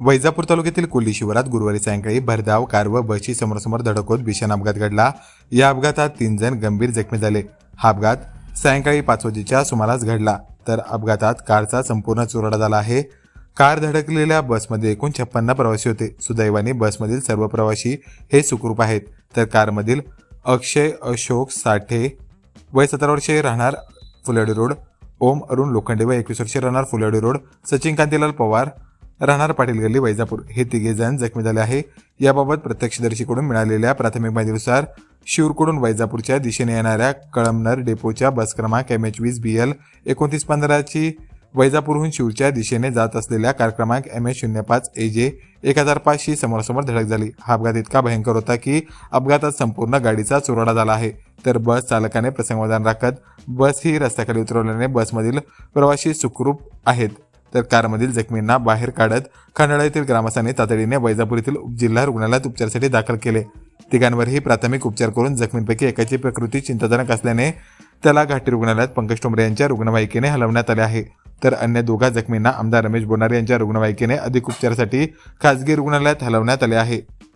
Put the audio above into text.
वैजापूर तालुक्यातील कोल्ही शिवारात गुरुवारी सायंकाळी भरधाव कार व बसची समोरासमोर धडक होत भीषण अपघात घडला. या अपघातात तीन जण गंभीर जखमी झाले. हा अपघात सायंकाळी पाच वाजेच्या सुमारास घडला. तर अपघातात कारचा संपूर्ण चुराडा झाला आहे. कार धडकलेल्या बसमध्ये एकूण छप्पन्न प्रवासी होते. सुदैवाने बसमधील सर्व प्रवासी हे सुखरूप आहेत. तर कारमधील अक्षय अशोक साठे वय सतरा वर्षे राहणार फुलेडी रोड. ओम अरुण लोखंडे व एकवीस वर्षे राहणार फुलेडी रोड. सचिन कांतीलाल पवार राहणार पाटील गल्ली वैजापूर. हे तिघे जण जखमी झाले आहे. याबाबत प्रत्यक्षदर्शीकडून मिळालेल्या प्राथमिक माहितीनुसार शिवरकडून वैजापूरच्या दिशेने येणाऱ्या कळमनर डेपोच्या बस क्रमांक एम एच वीस बी एल एकोणतीस पंधराची वैजापूरहून शिवच्या दिशेने जात असलेल्या कार क्रमांक एम एच शून्य पाच ए जे एक हजार पाचशी समोरासमोर धडक झाली. हा अपघात इतका भयंकर होता की अपघातात संपूर्ण गाडीचा चुराडा झाला आहे. तर बस चालकाने प्रसंगवधान राखत बस ही रस्त्याखाली उतरवल्याने बसमधील प्रवासी सुखरूप आहेत. तर कारमधील जखमींना बाहेर काढत खंडाळा येथील ग्रामस्थांनी तातडीने वैजापूर येथील जिल्हा रुग्णालयात उपचारासाठी दाखल केले. तिघांवरही प्राथमिक उपचार करून जखमींपैकी एकाची प्रकृती चिंताजनक असल्याने त्याला घाटी रुग्णालयात पंकज टोंबरे यांच्या रुग्णवाहिकेने हलवण्यात आले आहे. तर अन्य दोघा जखमींना आमदार रमेश बोनारे यांच्या रुग्णवाहिकेने अधिक उपचारासाठी खासगी रुग्णालयात हलवण्यात आले आहे.